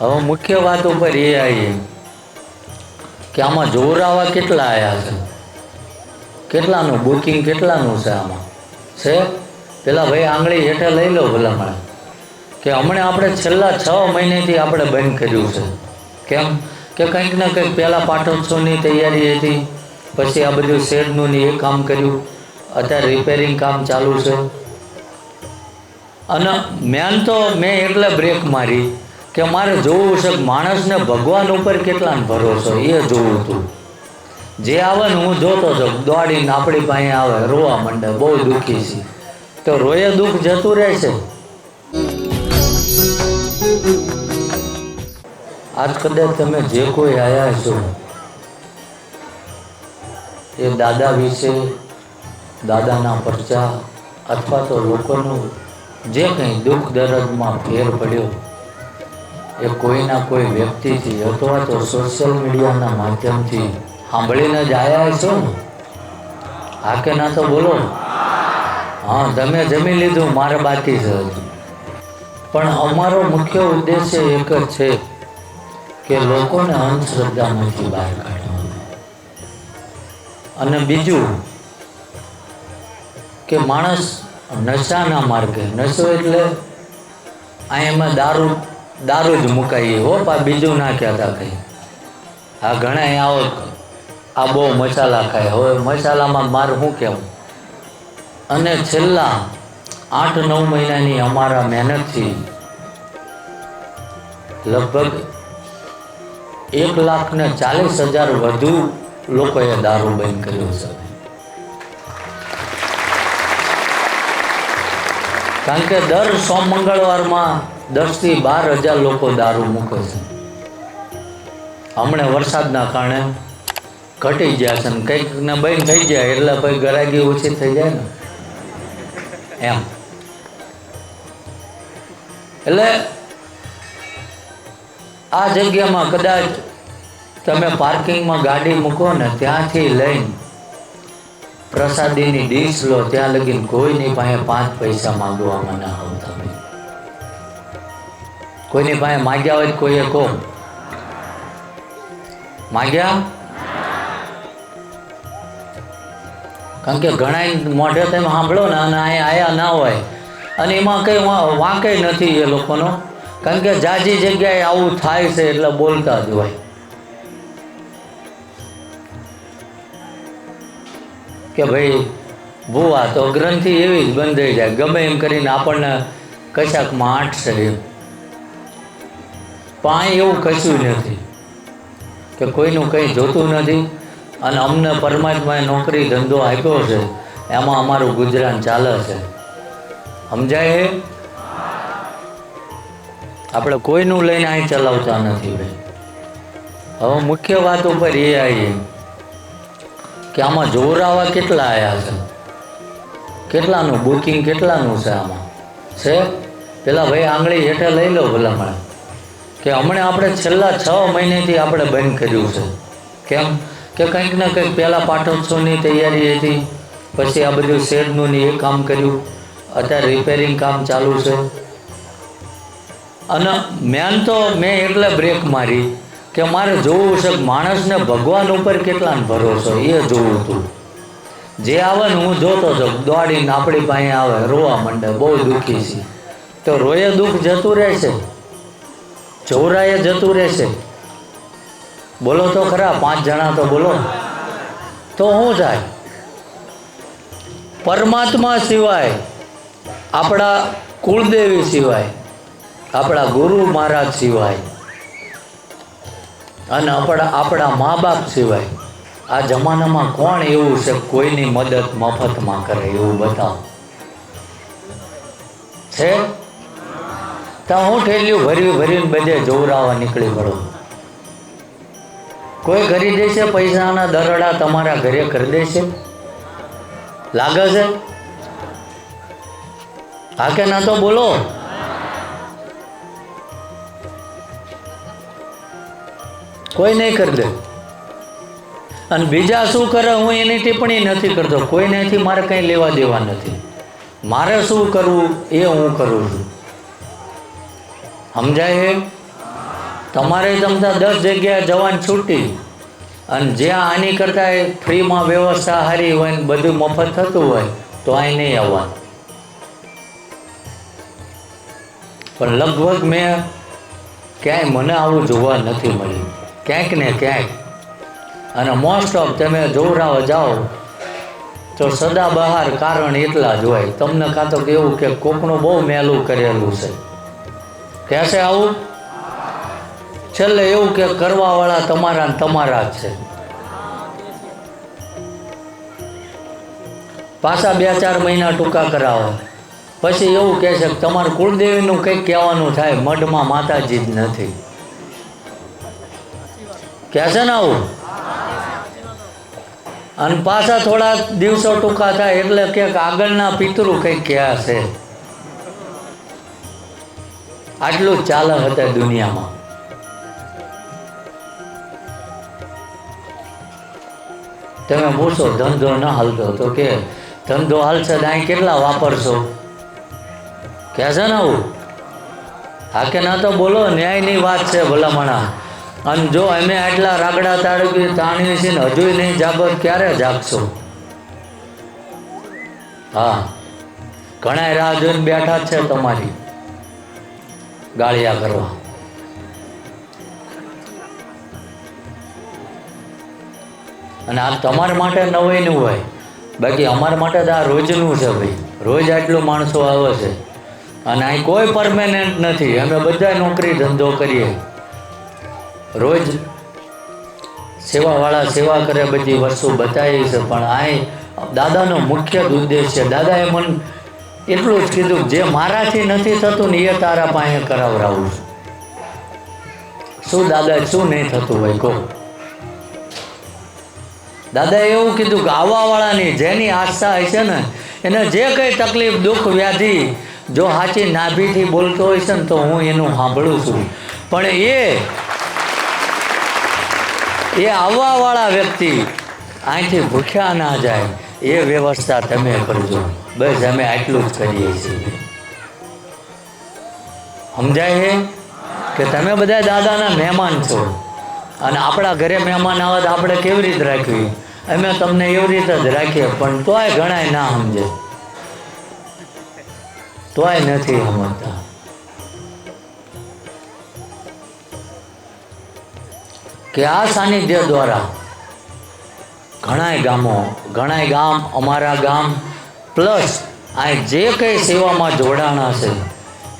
હવે મુખ્ય વાત ઉપર એ આવી કે આમાં જોરાવા કેટલા આવ્યા છે? કેટલાનું બુકિંગ કેટલાનું છે આમાં? છે? પેલા ભાઈ આંગળી હેઠે લઈ લો ભલામણ. કે હમણાં આપણે છેલ્લા છ મહિનેથી આપણે બંધ કર્યું છે. કેમ? કે કંઈક ને કંઈક પહેલાં પાટોત્સવની તૈયારી હતી. પછી આ બધું શેડનું ને એ કામ કર્યું. અત્યારે રિપેરિંગ કામ ચાલુ છે. અને મેન તો, મેં એટલે બ્રેક મારી. કે મારે જોવું છે માણસને ભગવાન ઉપર કેટલાનો ભરોસો? એ જોવું હતું જે આવે ને હું જોતો હતો દોડીને આપણી પાસે આવે, રોવા માંડે, બહુ દુઃખી છે. તો રોયે દુઃખ જતું રહે છે? આજ કદાચ તમે જે કોઈ આવ્યા છો, એ દાદા વિશે, દાદાના પરચા, અથવા તો લોકોનું જે કંઈ દુઃખ દરદમાં ફેર પડ્યો એ કોઈના કોઈ વ્યક્તિથી અથવા તો સોશિયલ મીડિયાના માધ્યમથી સાંભળીને જ આવ્યા છો ને? હા કે ના તો બોલો હા, તમે જમી લીધું, મારે બાકી છે પણ અમારો મુખ્ય ઉદ્દેશ્ય એક જ છે કે લોકોને અંધશ્રદ્ધામાંથી બહાર કાઢવા અને બીજું કે માણસ નશાના માર્ગે, નશો એટલે આ એમાં દારૂ દારૂ જ મુકાઈએ હો, પા, બીજું ના કહેતા કંઈ. આ ઘણા આવો આ બહુ મસાલા ખાય. હવે મસાલામાં મારું શું કહેવું? અને છેલ્લા આઠ નવ મહિનાની અમારા મહેનતથી લગભગ એક લાખ ને ચાલીસ હજાર વધુ લોકોએ દારૂ બંધ કર્યો છે. કારણ કે દર સોમ મંગળવારમાં દસથી બાર હજાર લોકો દારૂ મૂકે છે. હમણાં વરસાદના કારણે ઘટી ગયા છે ને કંઈક ને બંધ થઈ જાય એટલે ભાઈ ગરાગી ઓછી થઈ જાય ને. એમ. એટલે આ જગ્યામાં કદાચ તમે પાર્કિંગમાં ગાડી મૂકો ને ત્યાંથી લઈને પ્રસાદીની ડીશ લો, ત્યાં લગીને કોઈની પાસે પાંચ પૈસા માંગવામાં ના આવતા ભાઈ. કોઈની પાસે માગ્યા હોય કોઈએ કહો. માગ્યા? કારણ કે ઘણા મોઢે તમે સાંભળો ને અને અહીંયા આયા ના હોય. અને એમાં કંઈ વાંકે નથી એ લોકોનો. કારણ કે જાજી જગ્યાએ આવું થાય છે એટલે બોલતા જ હોય. કે ભાઈ ભૂવા તો ગ્રંથિ એવી જ બંધાઈ જાય. ગમે એમ કરીને આપણને કશાકમાં આંટશે એમ. અહીં એવું કશું નથી. કે કોઈનું કંઈ જોતું નથી. અને અમને પરમાત્માએ નોકરી ધંધો આપ્યો છે. એમાં અમારું ગુજરાન ચાલે છે. સમજાય આપણે કોઈનું લઈને અહીં ચલાવતા નથી ભાઈ. હવે મુખ્ય વાત ઉપર એ આવીએ કે આમાં જોરાવા કેટલા આવ્યા છે? કેટલાનું બુકિંગ કેટલાનું છે આમાં? છે? પેલા ભાઈ આંગળી હેઠે લઈ લો ભલામણ. કે હમણાં આપણે છેલ્લા છ મહિનેથી આપણે બંધ કર્યું છે. કેમ? કે કંઈક ને કંઈક પહેલાં પાટોત્સવની તૈયારી હતી, પછી આ બધું શેડનું ને એ કામ કર્યું, અત્યારે રિપેરિંગ કામ ચાલુ છે. અને મેન તો, મેં એટલે બ્રેક મારી કે મારે જોવું છે માણસને ભગવાન ઉપર કેટલા ભરોસો, એ જોવું હતું. જે આવે ને હું જોતો હતો દોડીને આપણી પાસે આવે, રોવા માંડે, બહુ દુઃખી છે. તો રોયે દુઃખ જતું રહેશે. ચોરાએ જતું રહેશે. બોલો તો ખરા, પાંચ જણા તો બોલો તો શું જાય? પરમાત્મા સિવાય, આપણા કુળદેવી સિવાય, આપણા ગુરુ મહારાજ સિવાય, અને આપણા આપણા મા બાપ સિવાય, આ જમાનામાં કોણ એવું છે, કોઈની મદદ મફતમાં કરે એવું બતાવો. છે? તો હું ઠેલ્યું ભર્યું ભર્યું બધે જોવરાવા નીકળી પડો. કોઈ કરી દેશે પૈસાના દરડા તમારા ઘરે કરી દેશે? લાગે છે? હા કે ના તો બોલો. કોઈ નહીં કરી દે. અને બીજા શું કરે, હું એની ટિપ્પણી નથી કરતો. કોઈનેથી મારે કંઈ લેવા દેવા નથી. મારે શું કરવું, એ હું કરું છું. સમજાય હે? તમારે તમતા દસ જગ્યાએ જવાની છૂટી. અને જ્યાં આની કરતાં ફ્રીમાં વ્યવસ્થા સારી હોય ને બધું મફત થતું હોય, તો અહીં નહીં આવવાનું. પણ લગભગ મેં ક્યાંય મને આવું જોવા નથી મળ્યું. ક્યાંક ને ક્યાંક. અને મોસ્ટ ઓફ તમે જોવરાવા જાઓ, તો સદા બહાર કારણ એટલા જ હોય. તમને કાં તો કેવું કે કોકનું બહુ મેલું કરેલું છે. કહેશે આવું? છેલ્લે એવું કે કરવાવાળા તમારા તમારા જ છે. પાછા બે ચાર મહિના ટૂંકા કરાવો. પછી એવું કહે છે કે તમારે કુળદેવીનું કંઈક કહેવાનું થાય, મઢમાં માતાજી જ નથી. કહેશે ને આવું? અને પાછા થોડા દિવસો ટૂંકા થાય એટલે કે આગળના પિતૃ કંઈક કહે છે. આટલું ચાલે હતા દુનિયામાં. તમે પૂછો ધંધો ન હાલતો તો કે ધંધો હાલશે અહીં કેટલા વાપરશો? કે છે ને આવું? હા કે ના તો બોલો ન્યાયની વાત છે ભલામણા. અને જો અમે આટલા રાગડા તાળવી તાણીએ છીએ ને હજુય નહીં જાગો ક્યારે જાગશો? હા. ઘણા રાહ જોઈને બેઠા છે તમારી. ગાળિયા કરવા અને આ તમારા માટે નવાઈનું હોય. બાકી અમારા માટે તો આ રોજનું છે ભાઈ. રોજ આટલું માણસો આવે છે. અને અહીં કોઈ પરમેનન્ટ નથી. અમે બધા નોકરી ધંધો કરીએ. રોજ સેવાવાળા સેવા કરે બધી વસ્તુ બતાવી છે. પણ અહીં દાદાનો મુખ્ય ઉદ્દેશ છે. દાદાએ મને એટલું જ કીધું, જે મારાથી નથી થતું ને એ તારા પાસે કરાવરાવું શું દાદા શું નહીં થતું હોય, કહો. દાદાએ એવું કીધું કે આવવાવાળાની જેની આસ્થા હશે ને, એને જે કંઈ તકલીફ, દુઃખ, વ્યાધિ જો સાચી નાભીથી બોલતો હોય છે ને, તો હું એનું સાંભળું છું. પણ એ એ આવવાવાળા વ્યક્તિ અહીંથી ભૂખ્યા ના જાય, એ વ્યવસ્થા તમે કરજો. બસ અમે આટલું જ કરીએ છીએ. સમજાય છે? કે તમે બધા દાદાના મહેમાન છો. અને આપણા ઘરે મહેમાન આવે તો આપણે કેવી રીતે રાખવી? અમે તમને એવી રીતે જ રાખીએ, પણ તોય ઘણાય ના સમજે. તોય નથી સમજતા. કે આ સાનિધ્ય દ્વારા ઘણાય ગામો, ઘણાય ગામ અમારા ગામ પ્લસ આ જે કંઈ સેવામાં જોડાણા છે,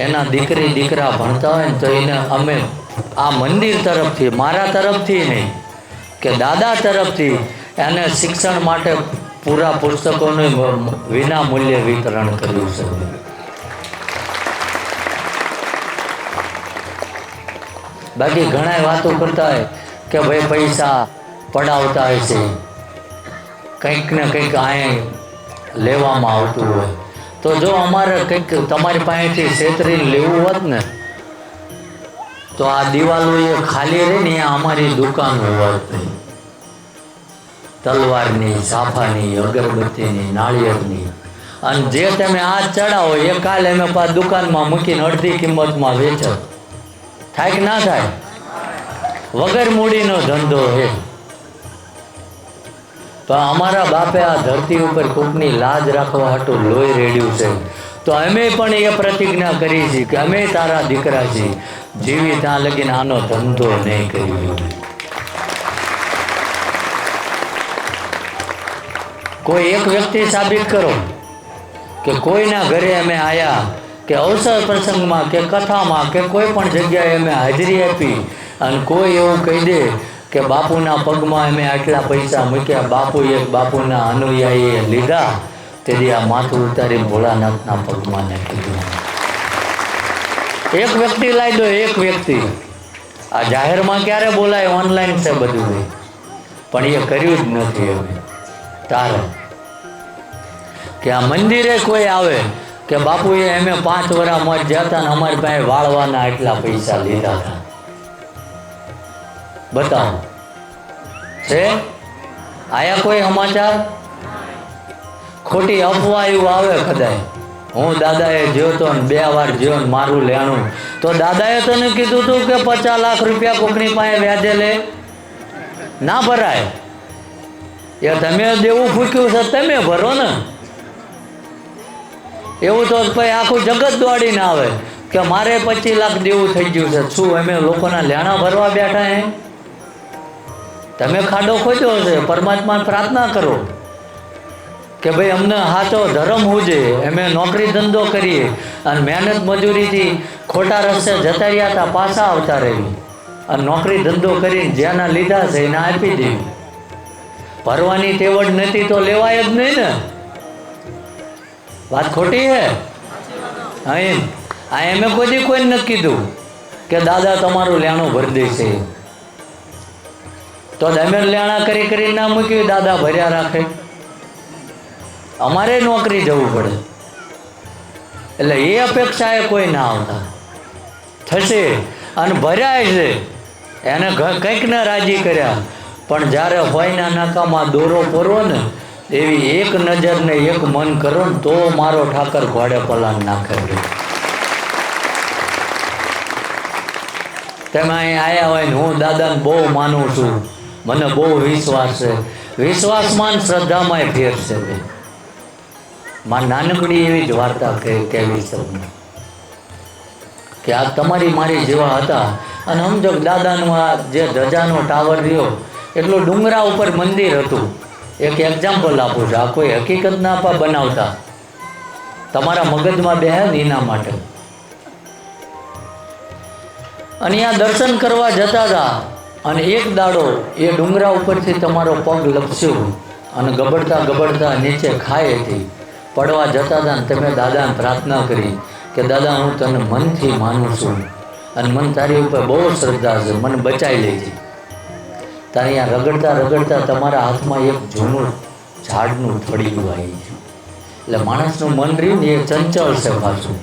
એના દીકરી, દીકરા ભણતા હોય ને તો એને અમે આ મંદિર તરફથી, મારા તરફથી નહીં, કે દાદા તરફથી એને શિક્ષણ માટે પૂરા પુસ્તકોનું વિના મૂલ્યે વિતરણ કર્યું છે. બાકી ઘણા વાતો કરતા હોય કે ભાઈ પૈસા પડાવતા હોય છે. કંઈક ને કંઈક અહીં લેવામાં આવતું હોય. તો જો અમારે કંઈક તમારી પાસેથી છેતરીને લેવું હોત ને, તો આ દિવાલો એ ખાલી રહી ને અમારી દુકાન હોત તલવારની સાફાની અગરબત્તીની, નાળિયેરની. અને જે તમે આ ચડાવો, એ કાલે અમે પા દુકાનમાં મૂકીને અડધી કિંમતમાં વેચો. થાય કે ના થાય? વગર મૂડીનો ધંધો છે તો અમારા બાપે આ ધરતી ઉપર કોકની લાજ રાખવા હાટું લોહી રેડ્યું છે. તો અમે પણ એ પ્રતિજ્ઞા કરી છે કે અમે તારા દીકરા છીએ. જીવી ત્યાં લગીને આનો ધંધો નહીં કર્યો કોઈ એક વ્યક્તિ સાબિત કરો કે કોઈના ઘરે અમે આવ્યા કે અવસર પ્રસંગમાં કે કથામાં કે કોઈ પણ જગ્યાએ અમે હાજરી આપી અને કોઈ એવું કહી દે કે બાપુના પગમાં અમે આટલા પૈસા મૂક્યા બાપુ એક બાપુના અનુયાયીએ લીધા, તેથી આ માથું ઉતારી ભોળાનાથના પગમાં નાખી દીધું. એક વ્યક્તિ લાવી દો એક વ્યક્તિ. આ જાહેરમાં ક્યારે બોલાય? ઓનલાઈન છે બધું પણ એ કર્યું જ નથી હવે તારે. કે આ મંદિરે કોઈ આવે, કે બાપુએ અમે પાંચ વર્ષ મત જતા ને અમારી પાસે વાળવાના એટલા પૈસા લીધા હતા. બતાવો। છે? આયા કોઈ સમાચાર? ખોટી અફવા એવું આવે કદાચ હું દાદાએ જોયો ને બે વાર જ્યો મારું લેણું। તો દાદાએ તને કીધું હતું કે પચાસ લાખ રૂપિયા કોકની પાસે વ્યાજે લે। ના ભરાય। એ તમે દેવું ફૂક્યું છે, તમે ભરો ને। એવું તો ભાઈ આખું જગત દોડીને આવે। કે મારે પચીસ લાખ દેવું થઈ ગયું છે, શું અમે લોકોના લેણા ભરવા બેઠા હે? તમે ખાડો ખોજો હશે પરમાત્મા પ્રાર્થના કરો કે ભાઈ અમને સાચો ધર્મ હોજે અમે નોકરી ધંધો કરીએ અને મહેનત મજૂરીથી ખોટા રસ્તે જતા રહ્યા હતા પાછા આવતા રહી અને નોકરી ધંધો કરીને જ્યાંના લીધા છે, એને આપી દેવી ભરવાની તેવડ નથી તો લેવાય જ નહીં ને. વાત ખોટી હે? અહીં આ એમે કોઈ કોઈ નથી કીધું કે દાદા તમારું લેણું ભરી દેશે. તો તમે લેણા કરી કરી ના મૂકી દાદા ભર્યા રાખે. અમારે નોકરી જવું પડે. એટલે એ અપેક્ષાએ કોઈ ના આવતા. થશે અને ભર્યા છે. એને કંઈક ને રાજી કર્યા. પણ જ્યારે હોયના નાકામાં દોરો પરવો ને, એવી એક નજર ને એક મન કરો ને, તો મારો ઠાકર ઘોડે પલાન નાખે. તમે અહીં આવ્યા હોય ને, હું દાદાને બહુ માનું છું. મને બહુ વિશ્વાસ છે. વિશ્વાસમાં શ્રદ્ધામાં શ્રદ્ધામાંય ફેર છે બેન. માં નાનકડી એવી જ વાર્તા કહે- કહેવી છે કે આ તમારી મારી જેવા હતા. અને સમજો દાદાનો આ જે ધજાનો ટાવર રહ્યો એટલું ડુંગરા ઉપર મંદિર હતું. એક એક્ઝામ્પલ આપું છું. આ કોઈ હકીકત ના આપા બનાવતા. તમારા મગજમાં બે એના માટે. અને ત્યાં દર્શન કરવા જતા હતા. અને એક દાડો એ ડુંગરા ઉપરથી તમારો પગ લપસ્યો અને ગબડતા ગબડતા નીચે ખાય હતી. પડવા જતા હતા ને તમે દાદાને પ્રાર્થના કરી કે, દાદા, હું તને મનથી માનું છું અને મન તારી ઉપર બહુ શ્રદ્ધા છે, મને બચાવી લેજે. તારે અહીંયા રગડતા રગડતા તમારા હાથમાં એક જૂનું ઝાડનું થળિયું આવી ગયું. એટલે માણસનું મન રહ્યું ને એ ચંચળ છે પાછું.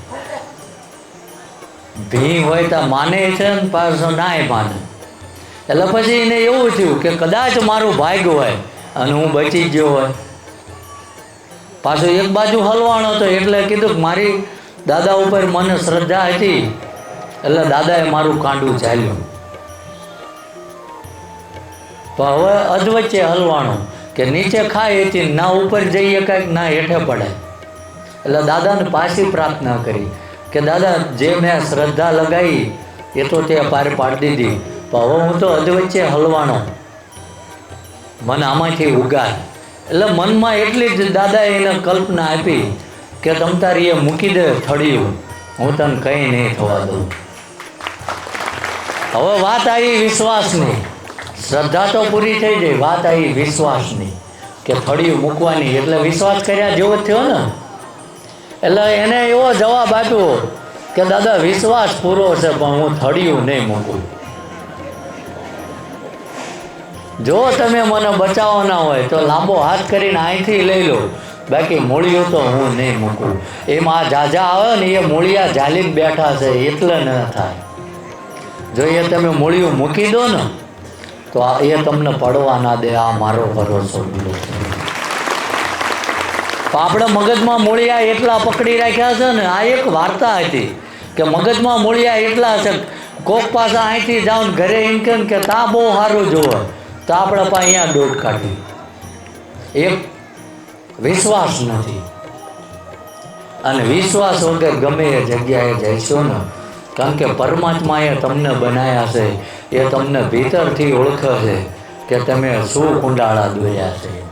ભી હોય તો માને છે ને, પાછો નાય માને. એટલે પછી એને એવું થયું કે કદાચ મારું ભાગ હોય અને હું બચી ગયો હોય. પાછો એક બાજુ હલવાણો હતો એટલે કીધું કે મારી દાદા ઉપર મને શ્રદ્ધા હતી. એટલે દાદાએ મારું કાંડું ચાલ્યું તો હવે અધવચ્ચે હલવાનું કે નીચે ખાય હતી ના ઉપર જઈએ કાંઈક ના હેઠે પડાય એટલે દાદાને પાછી પ્રાર્થના કરી કે દાદા, જે મેં શ્રદ્ધા લગાવી એ તો તે પાર પાડી દીધી. પણ હવે હું તો અધવચ્ચે હલવાનો. મને આમાંથી ઉગાય એટલે મનમાં એટલી જ દાદાએ એને કલ્પના આપી કે તમ તારી એ મૂકી દે થળિયું હું તને કંઈ નહીં થવા દઉં. હવે વાત આવી વિશ્વાસની. શ્રદ્ધા તો પૂરી થઈ ગઈ. વાત આવી વિશ્વાસની કે થળિયું મૂકવાની. એટલે વિશ્વાસ કર્યા જેવો જ થયો ને. એટલે એને એવો જવાબ આપ્યો કે, દાદા, વિશ્વાસ પૂરો છે, પણ હું થળિયું નહીં મૂકું. જો તમે મને બચાવવાના હોય તો લાંબો હાથ કરીને અહીંથી લઈ લો. બાકી મૂળિયું તો હું નહીં મૂકું. એમાં જાજા આવે ને એ મૂળિયા જાલી બેઠા છે, એટલે ન થાય. જો એ તમે મૂળિયું મૂકી દો ને, તો એ તમને પડવા ના દે, આ મારો ભરોસો તો આપણે મગજમાં મૂળિયા એટલા પકડી રાખ્યા છે ને, આ એક વાર્તા હતી કે મગજમાં મૂળિયા એટલા છે, કોક પાસે અહીંથી જાઉં ઘરે એમ કેમ કે તા બહુ સારું જોવે તો આપણે પાસે અહીંયા દોટ કાઢી. એક વિશ્વાસ નથી. અને વિશ્વાસ વગર ગમે એ જગ્યાએ જઈશો ને, કારણ કે પરમાત્માએ તમને બનાવ્યા છે, એ તમને ભીતરથી ઓળખે છે કે તમે શું કુંડાળા દોર્યા છે.